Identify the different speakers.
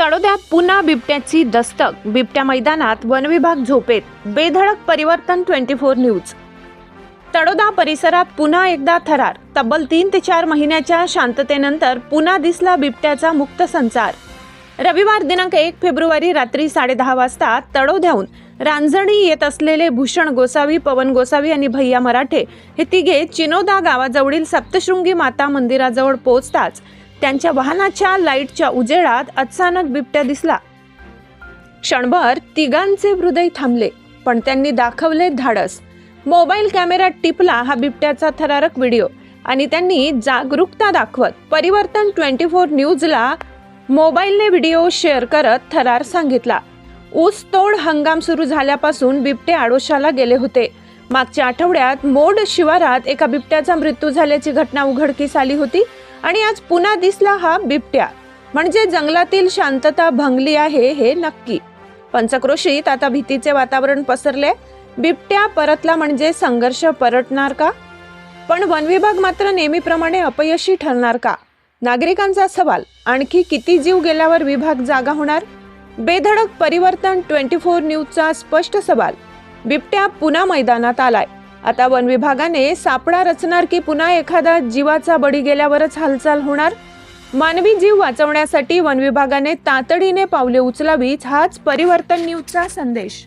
Speaker 1: तळोद्यात पुन्हा बिबट्याची दस्तक. बिबट्या मैदानात वनविभाग झोपेत. बेधडक परिवर्तन ट्वेंटी फोर न्यूज. तळोदा परिसरात पुन्हा एकदा थरार. तब्बल तीन ते चार महिन्याच्या शांततेनंतर पुन्हा दिसला बिबट्याचा मुक्त संचार रविवार दिनांक एक फेब्रुवारी रात्री साडेदहा वाजता तळोद्याहून रांजणी येत असलेले भूषण गोसावी पवन गोसावी आणि भैया मराठे हे तिघे चिनोदा गावाजवळील सप्तशृंगी माता मंदिराजवळ पोहोचताच त्यांच्या वाहनाच्या लाईटच्या उजेडात अचानक बिबट्या दिसला. क्षणभर तिघांचे हृदय थांबले पण त्यांनी दाखवले धाडस. मोबाईल कॅमेऱ्यात टिपला हा बिबट्याचा थरारक व्हिडिओ आणि त्यांनी जागरूकता दाखवत परिवर्तन ट्वेंटी फोर न्यूजला मोबाईलने व्हिडिओ शेअर करत थरार सांगितला. ऊसतोड हंगाम सुरू झाल्यापासून बिबटे आडोशाला गेले होते. मागच्या आठवड्यात मोड शिवारात एका बिबट्याचा मृत्यू झाल्याची घटना उघडकीस आली होती. आणि आज पुन्हा दिसला हा बिबट्या. म्हणजे जंगलातील शांतता भंगली आहे हे नक्की. पंचक्रोशीत आता भीतीचे वातावरण पसरले. बिबट्या परतला म्हणजे संघर्ष परतणार का? पण वनविभाग मात्र नेहमीप्रमाणे अपयशी ठरणार का? नागरिकांचा सवाल आणखी किती जीव गेल्यावर विभाग जागा होणार? बेधडक परिवर्तन ट्वेंटी फोर न्यूजचा स्पष्ट सवाल. बिबट्या पुन्हा मैदानात आलाय. आता वन विभागाने सापळा रचणार की पुन्हा एखादा जीवाचा बळी गेल्यावरच हालचाल होणार? मानवी जीव वाचवण्यासाठी वन विभागाने तातडीने पावले उचलावीच हाच परिवर्तन न्यूजचा संदेश.